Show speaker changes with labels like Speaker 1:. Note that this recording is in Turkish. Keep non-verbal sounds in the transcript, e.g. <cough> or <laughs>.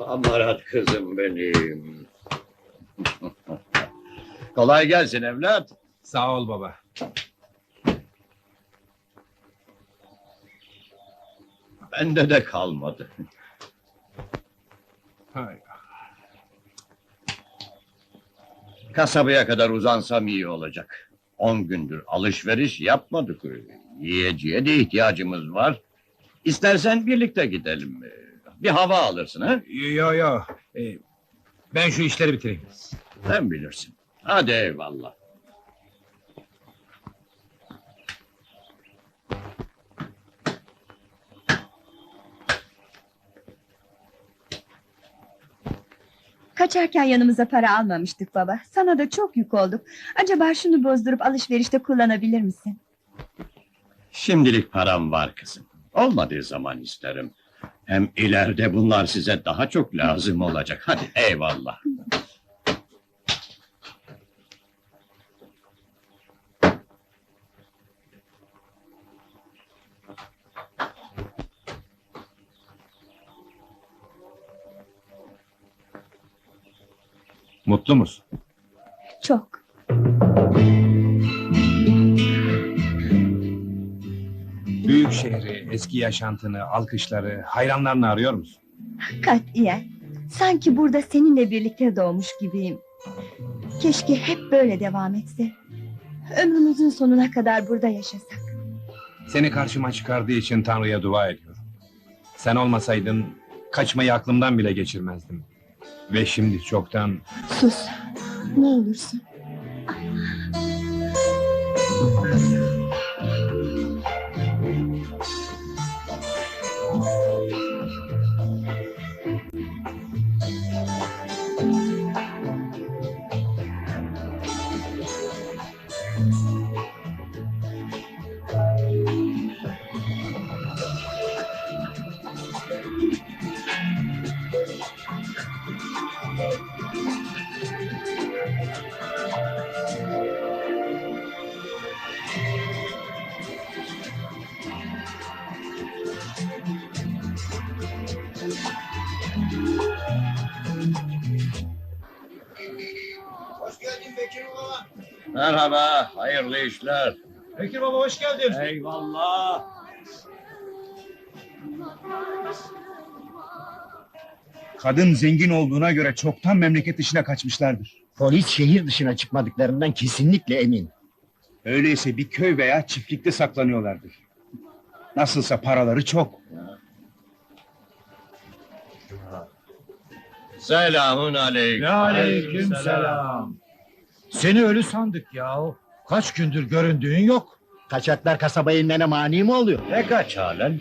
Speaker 1: Amarat kızım benim. <laughs> Kolay gelsin evlat.
Speaker 2: Sağ ol baba.
Speaker 1: Bende de kalmadı.
Speaker 2: Hay.
Speaker 1: Kasabaya kadar uzansam iyi olacak. On gündür alışveriş yapmadık. Yiyeceğe de ihtiyacımız var. İstersen birlikte gidelim. Bir hava alırsın ha?
Speaker 2: Yo yo. Ee, ben şu işleri bitireyim.
Speaker 1: Sen bilirsin. Hadi eyvallah.
Speaker 3: Kaçarken yanımıza para almamıştık baba. Sana da çok yük olduk. Acaba şunu bozdurup alışverişte kullanabilir misin?
Speaker 1: Şimdilik param var kızım. Olmadığı zaman isterim. Hem ileride bunlar size daha çok lazım olacak. Hadi eyvallah.
Speaker 2: Mutlu musun?
Speaker 3: Çok.
Speaker 2: Büyük şehri, eski yaşantını, alkışları, hayranlarını arıyor musun?
Speaker 3: Katiyen. Sanki burada seninle birlikte doğmuş gibiyim. Keşke hep böyle devam etse. Ömrümüzün sonuna kadar burada yaşasak.
Speaker 2: Seni karşıma çıkardığı için Tanrı'ya dua ediyorum. Sen olmasaydın kaçmayı aklımdan bile geçirmezdim. Ve şimdi çoktan
Speaker 3: Sus. Ne olursun.
Speaker 1: Merhaba, hayırlı işler.
Speaker 4: Bekir Baba hoş geldin.
Speaker 1: Eyvallah.
Speaker 5: Kadın zengin olduğuna göre çoktan memleket dışına kaçmışlardır.
Speaker 6: Polis şehir dışına çıkmadıklarından kesinlikle emin.
Speaker 5: Öyleyse bir köy veya çiftlikte saklanıyorlardır. Nasılsa paraları çok.
Speaker 1: Selamun aleyküm.
Speaker 6: selam. Seni ölü sandık ya. Kaç gündür göründüğün yok. Kaçaklar kasabaya inmene mani mi oluyor?
Speaker 1: Ne kaç halen?